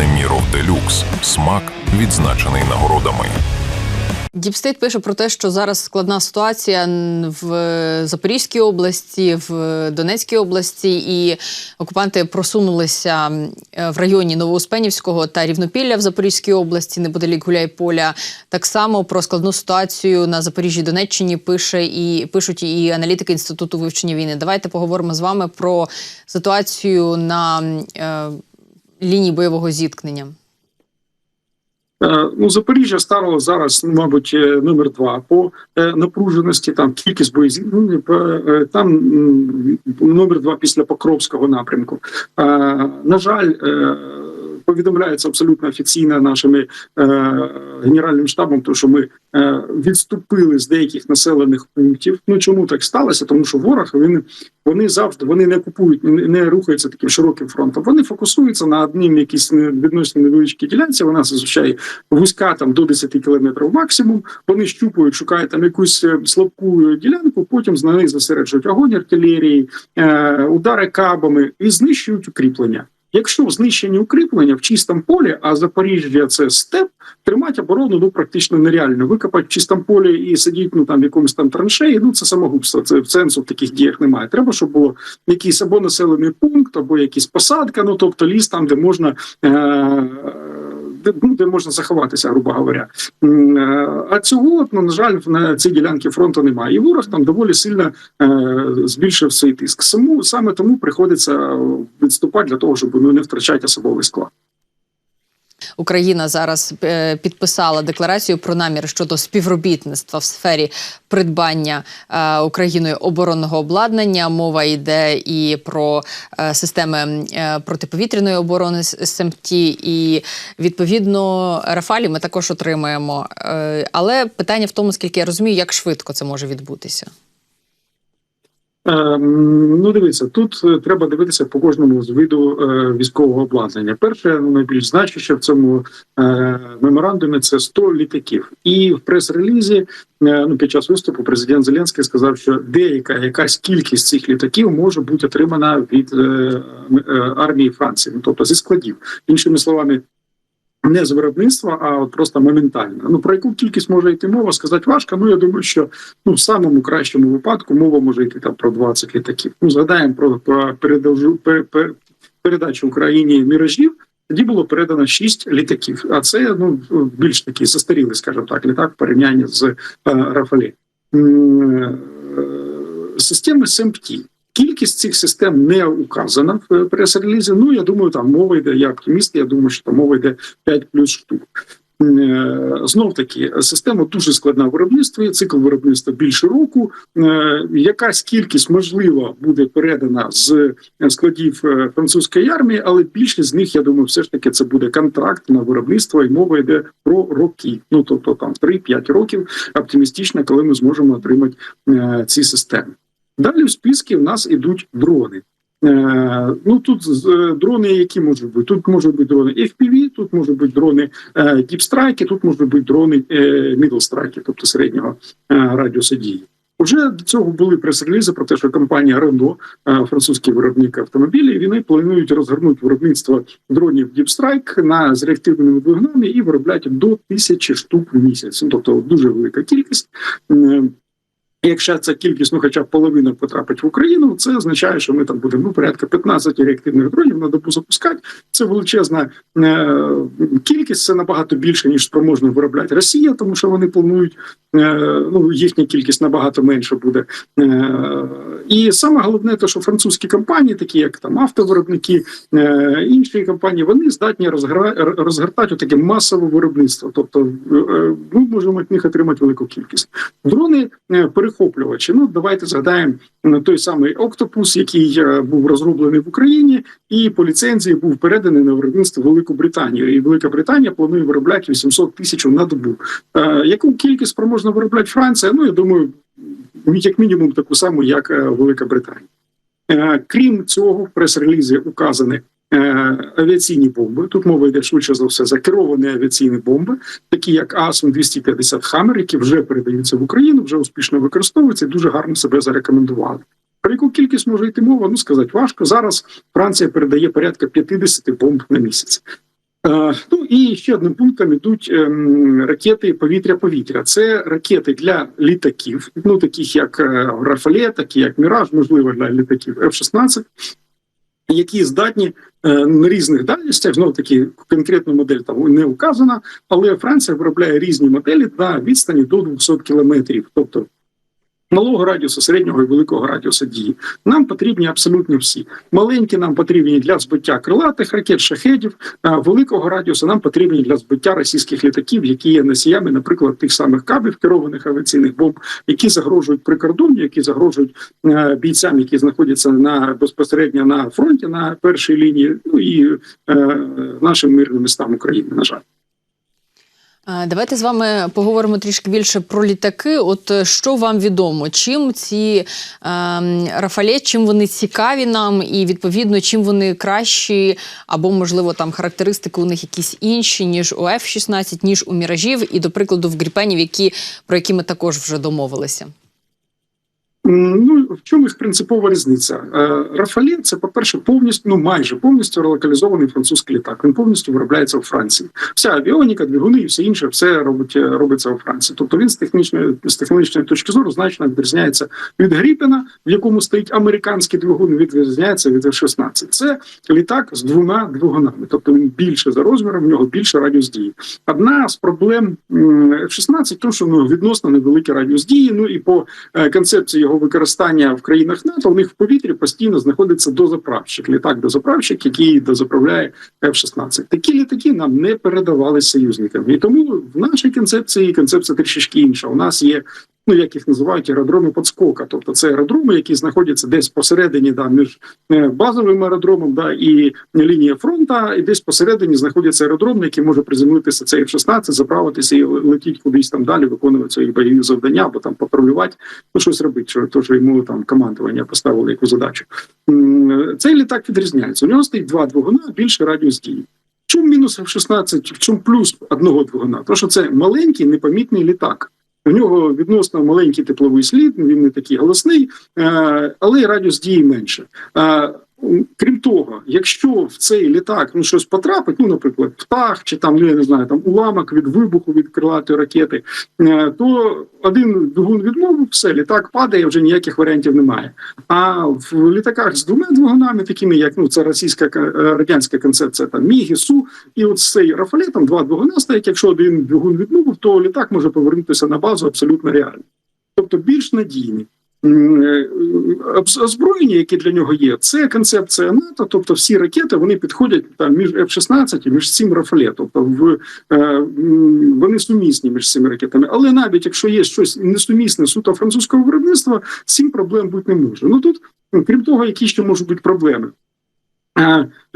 Неміров Делюкс. Смак відзначений нагородами. Діпстейт пише про те, що зараз складна ситуація в Запорізькій області, в Донецькій області, і окупанти просунулися е, в районі Новоуспенівського та Рівнопілля в Запорізькій області, неподалік Гуляйполя. Так само про складну ситуацію на Запоріжжі Донеччині пише і пишуть і аналітики інституту вивчення війни. Давайте поговоримо з вами про ситуацію на е, лінії бойового зіткнення. Е, Ну, Запоріжжя стало зараз, ну, мабуть, е, номер два по е, напруженості. Там кількість боєзіткнень, е, там номер два після Покровського напрямку. На жаль, повідомляється абсолютно офіційно нашими е, генеральним штабом, то що ми е, відступили з деяких населених пунктів. Ну чому так сталося? Тому що ворог він вони завжди вони не купують, не, рухаються таким широким фронтом. Вони фокусуються на одним якійсь відносно невеличкій ділянці. Вона зазвичай вузька там до 10 кілометрів максимум. Вони щупують, шукають там якусь е, слабку ділянку. Потім з неї зосереджують огонь артилерії, удари кабами і знищують укріплення. Якщо знищені укріплення в чистому полі, а Запоріжжя це степ, тримати оборону ну практично нереально. Викопати в чистому полі і сидіти ну там в якомусь там траншеї. Ну це самогубство. Це сенсу в таких діях немає. Треба, щоб було якийсь або населений пункт, або якісь посадка. Ну тобто ліс там, де можна. Е- ну, де можна заховатися, грубо говоря. Е, А цього, ну, на жаль, на цій ділянці фронту немає. І ворог там доволі сильно е, збільшив свій тиск. Саму саме тому приходиться відступати для того, щоб ну, не втрачати особовий склад. Україна зараз е, підписала декларацію про намір щодо співробітництва в сфері придбання е, Україною оборонного обладнання. Мова йде і про е, системи протиповітряної оборони СМТ, і відповідно Рафалі ми також отримаємо. Але питання в тому, скільки я розумію, як швидко це може відбутися. Ем, Ну, дивіться, тут е, треба дивитися по кожному з виду е, військового обладнання. Перше, ну найбільш значуще в цьому е, меморандумі це 100 літаків. І в прес-релізі ну під час виступу президент Зеленський сказав, що деяка якась кількість цих літаків може бути отримана від армії Франції, ну тобто зі складів. Іншими словами. Не з виробництва, а от просто моментально. Ну про яку кількість може йти мова, сказати важко. Ну я думаю, що ну в самому кращому випадку мова може йти там про 20 літаків. Ну згадаємо про, про передовжу пер, пер, передачу Україні міражів. Тоді було передано 6 літаків. А це ну більш такий застарілий, скажімо так, літак в порівнянні з е, Рафалі. М, е, Системи СМПТ. Кількість цих систем не указана в прес-релізі. Ну я думаю, там мова йде. Я оптиміст. Я думаю, що там мова йде 5 плюс штук. Знов таки система дуже складна в виробництві. Цикл виробництва більше року. Е, Якась кількість можливо буде передана з складів е, французької армії, але більшість з них, я думаю, все ж таки це буде контракт на виробництво, і мова йде про роки. Ну тобто там 3-5 років оптимістично, коли ми зможемо отримати е, ці системи. Далі в списку в нас ідуть дрони. Е, ну тут е, дрони, які можуть бути. Тут можуть бути дрони FPV, тут можуть бути дрони е, Strike, тут можуть бути дрони е, Strike, тобто середнього е, радіусу дії. Уже до цього були прес-релізи про те, що компанія е, французький виробник автомобілів, вони планують розгорнути виробництво дронів Strike на з реактивними двигунами і виробляти до тисячі штук в місяць. Ну, тобто дуже велика кількість. Е, Якщо ця кількість, ну хоча б половина потрапить в Україну, це означає, що ми там будемо ну, порядка 15 реактивних дронів на добу запускати. Це величезна е, кількість, це набагато більше ніж спроможна виробляти Росія, тому що вони планують е, ну їхня кількість набагато менше буде. Е, і саме головне, те, що французькі компанії, такі як там автовиробники, е, інші компанії, вони здатні розгра... розгортати таке масове виробництво. Тобто, е, ми можемо від них отримати велику кількість. Дрони е, перехоплювачі. Ну давайте згадаємо е, той самий Октопус, який е, був розроблений в Україні, і по ліцензії був переданий на виробництво Велику Британію. І Велика Британія планує виробляти 800 тисяч на добу. Е, Яку кількість спроможна виробляти Франція? Ну я думаю, як мінімум таку саму, як Велика Британія. Крім цього, в прес-релізі указані е, авіаційні бомби. Тут мова йде швидше за все за керовані авіаційні бомби, такі як АСУМ 250 Хаммер, які вже передаються в Україну, вже успішно використовуються дуже гарно себе зарекомендували. Про яку кількість може йти мова? Ну сказати важко. Зараз Франція передає порядка 50 бомб на місяць. Е, Ну і ще одним пунктом ідуть ем, ракети повітря-повітря. Це ракети для літаків, ну таких як е, Рафале, такі як Міраж, можливо, для літаків F-16, які здатні е, на різних дальностях. Знову таки конкретна модель там не указана, але Франція виробляє різні моделі на відстані до 200 кілометрів. Тобто малого радіусу, середнього і великого радіуса дії. Нам потрібні абсолютно всі. Маленькі нам потрібні для збиття крилатих ракет, шахедів, а великого радіусу нам потрібні для збиття російських літаків, які є носіями, наприклад, тих самих кабів керованих авіаційних бомб, які загрожують прикордонню, які загрожують е, бійцям, які знаходяться на безпосередньо на фронті на першій лінії, ну і е, нашим мирним містам України. На жаль. Давайте з вами поговоримо трішки більше про літаки. От е, що вам відомо, чим ці е, Рафале, чим вони цікаві нам, і відповідно чим вони кращі, або можливо там характеристики у них якісь інші, ніж у F-16, ніж у міражів, і до прикладу в Гріпенів, які про які ми також вже домовилися. Ну в чому їх принципова різниця? Е, Рафалі це, по-перше, повністю, ну майже повністю релокалізований французький літак. Він повністю виробляється у Франції. Вся авіоніка, двигуни і все інше, все робить робиться у Франції. Тобто він з технічної з технологічної точки зору значно відрізняється від Гріпена, в якому стоїть американський двигун, відрізняється від F-16. Це літак з двома двигунами, тобто він більше за розміром, в нього більше радіус дії. Одна з проблем м, F-16 – то, що нього відносно невеликий радіус дії. Ну і по е, концепції його використання в країнах НАТО у них в повітрі постійно знаходиться дозаправщик, літак дозаправщик, який дозаправляє F-16. Такі літаки нам не передавали союзникам, і тому в нашій концепції концепція трішечки інша. У нас є. Ну, як їх називають аеродроми подскока, тобто це аеродроми, які знаходяться десь посередині да, між е, базовим аеродромом да, і лінія фронта, і десь посередині знаходяться аеродром, на який може приземлитися цей F-16, заправитися і летіть кудись там далі, виконувати свої бойові завдання, або там патрулювати, ну щось робити, що то, що йому там командування поставили яку задачу. Цей літак відрізняється. У нього стоїть два двигуна, більше радіус дії. В чому мінус F-16, в чому плюс одного двигуна? Тому що це маленький непомітний літак. У нього відносно маленький тепловий слід, він не такий голосний, е, але радіус дії менше. Крім того, якщо в цей літак ну щось потрапить, ну наприклад, птах чи там ну, я не знаю, там уламок від вибуху від крилатої ракети, е, то один двигун відмовив, все літак падає, вже ніяких варіантів немає. А в літаках з двома двигунами, такими як ну це російська е, радянська концепція, там Мігі, Су, і от з цей Рафале там два двигуна стоять. Якщо один двигун відмовив, то літак може повернутися на базу абсолютно реально, тобто більш надійний. Е, озброєння, яке для нього є, це концепція НАТО. Тобто, всі ракети вони підходять там між F-16 і між цим Рафале. Тобто, в е, вони сумісні між цими ракетами. Але навіть якщо є щось несумісне суто французького виробництва, цим проблем бути не може. Ну тут, ну, крім того, які ще можуть бути проблеми.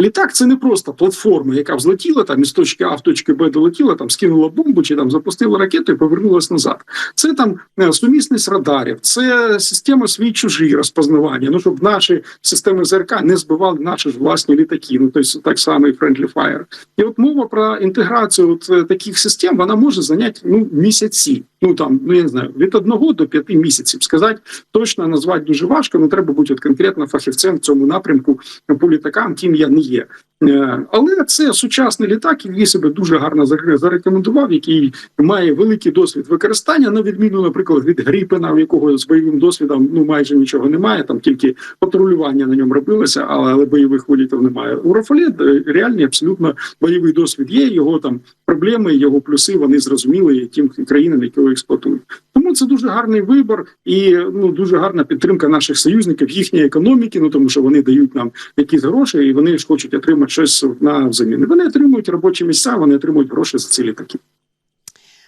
Літак це не просто платформа, яка взлетіла там із точки А в точки Б долетіла, там скинула бомбу чи там запустила ракету і повернулась назад. Це там е, сумісність радарів, це система свій чужі розпознавання. Ну щоб наші системи ЗРК не збивали наші ж власні літаки. Ну тобто так само і Friendly Fire. І от мова про інтеграцію от е, таких систем вона може зайняти ну місяці. Ну там ну я не знаю від одного до п'яти місяців. Сказати точно назвати дуже важко. Ну треба бути от конкретно фахівцем в цьому напрямку по літакам, ким я не є. Е, Але це сучасний літак, який себе дуже гарно зарекомендував, який має великий досвід використання, на відміну, наприклад, від Гріпена, в якого з бойовим досвідом ну майже нічого немає. Там тільки патрулювання на ньому робилося, але, бойових вилітів немає. У Рафалі е, реальний абсолютно бойовий досвід є. Його там проблеми, його плюси вони зрозуміли тим країнам, які його експлуатують. Тому це дуже гарний вибір і ну дуже гарна підтримка наших союзників, їхньої економіки. Ну тому що вони дають нам якісь гроші, і вони ж хочуть отримати щось на взамін. І Вони отримують робочі місця, вони отримують гроші за ці літаки.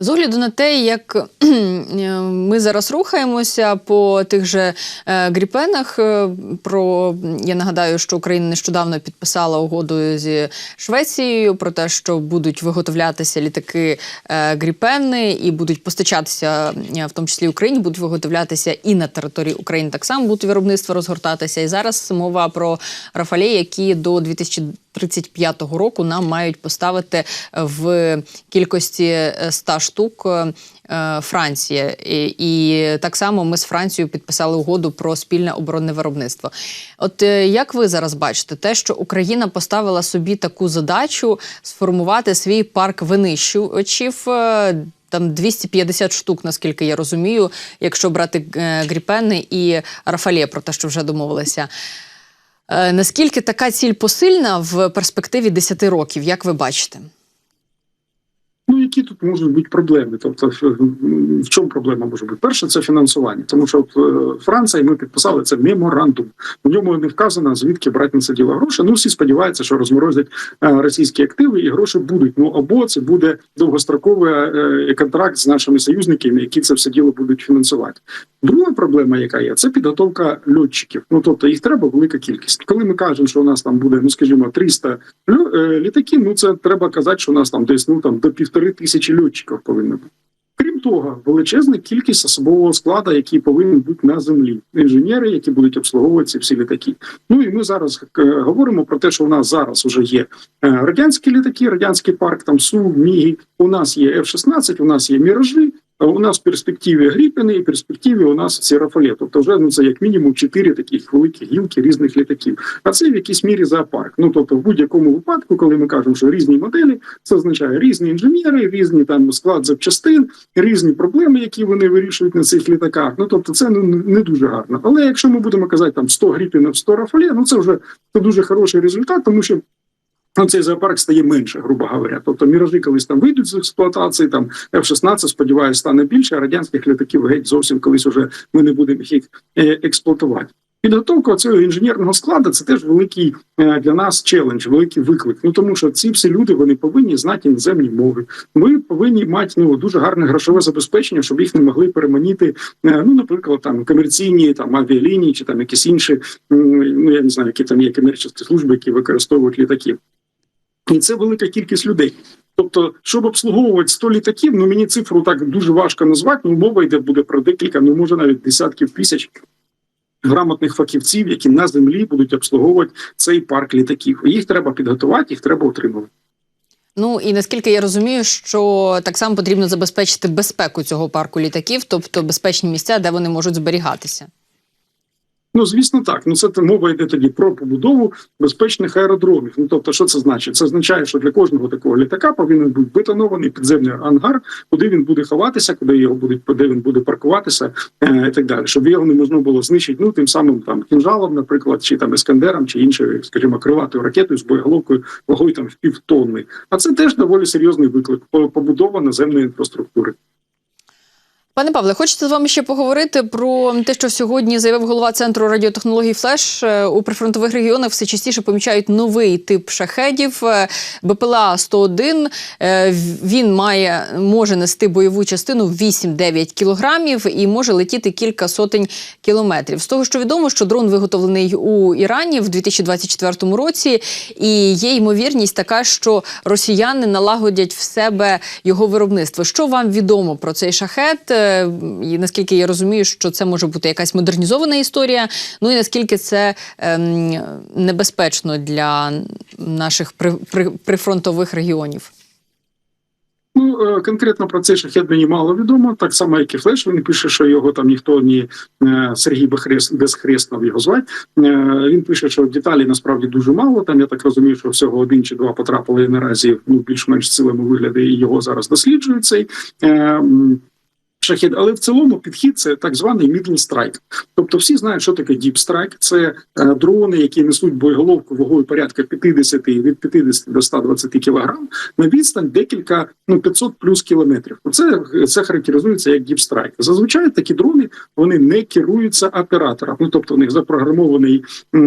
З огляду на те, як ми зараз рухаємося по тих же е, гріпенах, е, про я нагадаю, що Україна нещодавно підписала угоду зі Швецією про те, що будуть виготовлятися літаки е, гріпени і будуть постачатися, в тому числі Україні, будуть виготовлятися і на території України так само будуть виробництва розгортатися. І зараз мова про Рафалі, які до 2000 35-го року нам мають поставити в кількості е, 100 штук. е, е, Франція і, так само ми з Францією підписали угоду про спільне оборонне виробництво. От е, як ви зараз бачите, те, що Україна поставила собі таку задачу сформувати свій парк винищувачів. е, Там 250 штук, наскільки я розумію, якщо брати е, Гріпени і Рафалє, про те, що вже домовилися. Е, Наскільки така ціль посильна в перспективі 10 років, як ви бачите? Які тут можуть бути проблеми? Тобто, в, чому проблема може бути? Перше, це фінансування, тому що от, е, Франція, і ми підписали це меморандум. У ньому не вказано звідки брати на це діло гроші. Ну всі сподіваються, що розморозять е, російські активи, і гроші будуть. Ну або це буде довгостроковий е, контракт з нашими союзниками, які це все діло будуть фінансувати. Друга проблема, яка є, це підготовка льотчиків. Ну тобто їх треба велика кількість. Коли ми кажемо, що у нас там буде, ну скажімо, 300 е, літаків, ну це треба казати, що у нас там десь ну там до півтори тисячі льотчиків повинно бути. Крім того, величезна кількість особового складу, який повинен бути на землі, інженери, які будуть обслуговувати ці всі літаки. Ну і ми зараз е, говоримо про те, що у нас зараз вже є е, радянські літаки, радянський парк, там Су, Мігі. У нас є F-16, у нас є Міражі. У нас в перспективі Гріпени і в перспективі у нас ці Рафалі. Тобто, вже ну це як мінімум чотири таких великі гілки різних літаків. А це в якійсь мірі зоопарк. Ну тобто, в будь-якому випадку, коли ми кажемо, що різні моделі, це означає різні інженери, різні там склад запчастин, різні проблеми, які вони вирішують на цих літаках. Ну тобто, це ну не дуже гарно. Але якщо ми будемо казати там 100 Гріпенів, 100 Рафалі, ну це вже це дуже хороший результат, тому що. Ну, цей зоопарк стає менше, грубо говоря. Тобто міражі колись там вийдуть з експлуатації, там F-16, сподіваюся, стане більше, а радянських літаків геть зовсім колись уже ми не будемо їх е, експлуатувати. Підготовка цього інженерного складу це теж великий е, для нас челендж, великий виклик. Ну тому що ці всі люди вони повинні знати іноземні мови. Ми повинні мати ну дуже гарне грошове забезпечення, щоб їх не могли переманити. е, Ну, наприклад, там комерційні там авіалінії чи там якісь інші. Ну я не знаю, які там є комерційні служби, які використовують літаки. І це велика кількість людей. Тобто, щоб обслуговувати 100 літаків, ну мені цифру так дуже важко назвати. Ну мова йде буде про декілька, ну може навіть десятків тисяч грамотних фахівців, які на землі будуть обслуговувати цей парк літаків. Їх треба підготувати, їх треба утримувати. Ну і наскільки я розумію, що так само потрібно забезпечити безпеку цього парку літаків, тобто безпечні місця, де вони можуть зберігатися. Ну, звісно, так. Ну це мова йде тоді про побудову безпечних аеродромів. Ну тобто, що це значить? Це означає, що для кожного такого літака повинен бути бетонований підземний ангар, куди він буде ховатися, куди його будуть, де він буде паркуватися, е, і так далі, щоб його не можна було знищити. Ну тим самим там кінжалом, наприклад, чи там іскандером, чи іншою, скажімо, криватою ракетою з боєголовкою вагою там в півтонни. А це теж доволі серйозний виклик побудова наземної інфраструктури. Пане Павле, хочете з вами ще поговорити про те, що сьогодні заявив голова центру радіотехнологій Флеш Е, у прифронтових регіонах все частіше помічають новий тип шахедів е, БПЛА 101 Е, Він має може нести бойову частину 8-9 кілограмів і може летіти кілька сотень кілометрів. З того, що відомо, що дрон виготовлений у Ірані в 2024 році, і є ймовірність така, що росіяни налагодять в себе його виробництво. Що вам відомо про цей шахет? Наскільки я розумію, що це може бути якась модернізована історія. Ну і наскільки це ем, небезпечно для наших при, при, прифронтових регіонів? Ну е, конкретно про цей шахет мені мало відомо. Так само, як і Флеш. Він пише, що його там ніхто ні е, Сергій Безхреснов його звати. Е, Він пише, що деталей насправді дуже мало. Там я так розумію, що всього один чи два потрапили наразі ну більш-менш цілими вигляди, і його зараз досліджують цей. Е, Шахід, але в цілому підхід це так званий middle strike. Тобто всі знають, що таке deep strike. Це е, дрони, які несуть боєголовку вагою порядка 50, від 50 до 120 кілограм на відстань декілька ну 500 плюс кілометрів. Це, це характеризується як deep strike. Зазвичай такі дрони вони не керуються оператором. Ну тобто в них запрограмований е,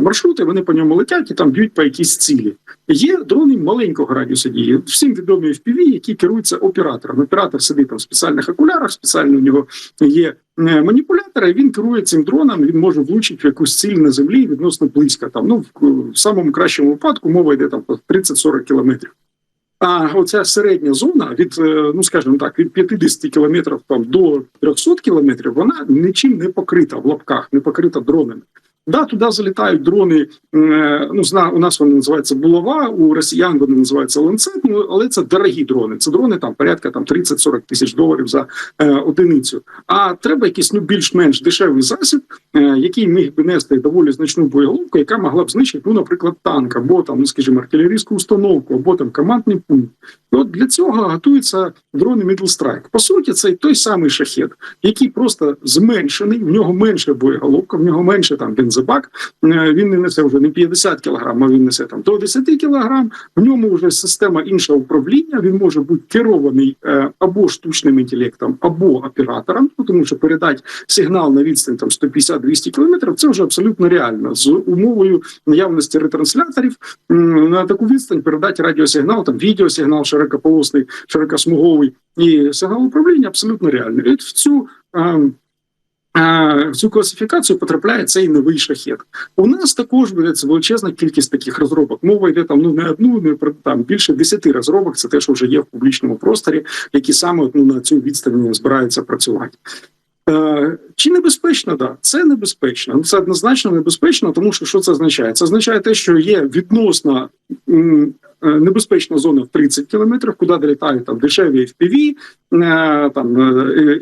маршрут, і вони по ньому летять і там б'ють по якійсь цілі. Є дрони маленького радіусу дії. Всім відомі FPV, які керуються оператором. Оператор сидить там в спеціальних окулярах, спеціально у нього є е, маніпулятор, і він керує цим дроном. Він може влучити в якусь ціль на землі відносно близько. Там ну в, самому кращому випадку мова йде там про 30-40 кілометрів. А оця середня зона від, е, ну скажімо так, від 50 кілометрів там до 300 кілометрів, вона нічим не покрита в лапках, не покрита дронами. Да, туди залітають дрони. е, Ну, у нас вони називаються булава, у росіян вони називаються ланцет. Але це дорогі дрони. Це дрони там порядка там 30-40 тисяч доларів за е, одиницю. А треба якийсь ну більш-менш дешевий засіб, який міг би нести доволі значну боєголовку, яка могла б знищити, ну, наприклад, танк, або там, ну скажімо, артилерійську установку, або там командний пункт. От для цього готуються дрони Middle Strike. По суті, це той самий шахет, який просто зменшений, в нього менше боєголовка, в нього менше там бензобак. Е, Він не несе вже не 50 кг, а він несе там до 10 кг. В ньому вже система іншого управління. Він може бути керований е, або штучним інтелектом, або оператором, ну, тому що передати сигнал на відстань там 150-200 км, це вже абсолютно реально з умовою наявності ретрансляторів на таку відстань передати радіосигнал, там відеосигнал широкополосний, широкосмуговий і сигнал управління абсолютно реально. І в цю в цю класифікацію потрапляє цей новий шахет. У нас також ведеться величезна кількість таких розробок. Мова йде там ну не одну, не там більше десяти розробок. Це те, що вже є в публічному просторі, які саме ну, на цю відстань збираються працювати. Е, Чи небезпечно? Да, це небезпечно. Ну, Це однозначно небезпечно, тому що що це означає? Це означає те, що є відносно е, небезпечна зона в 30 кілометрів, куди долітають там дешеві FPV, е, там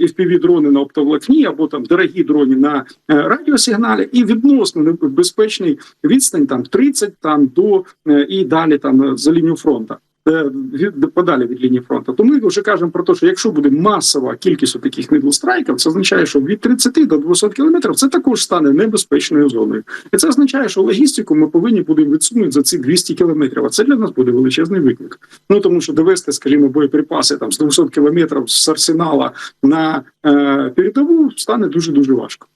FPV дрони на оптоволокні або там дорогі дрони на радіосигналі, і відносно небезпечний відстань там 30 там до і далі там за лінію фронту. Е, від- Подалі від лінії фронту, то ми вже кажемо про те, що якщо буде масова кількість таких мідлстрайків, це означає, що від 30 до 200 кілометрів це також стане небезпечною зоною, і це означає, що логістику ми повинні будемо відсунути за ці 200 кілометрів. А це для нас буде величезний виклик. Ну тому що довести, скажімо, боєприпаси там з 200 кілометрів з арсенала на е, передову стане дуже дуже важко.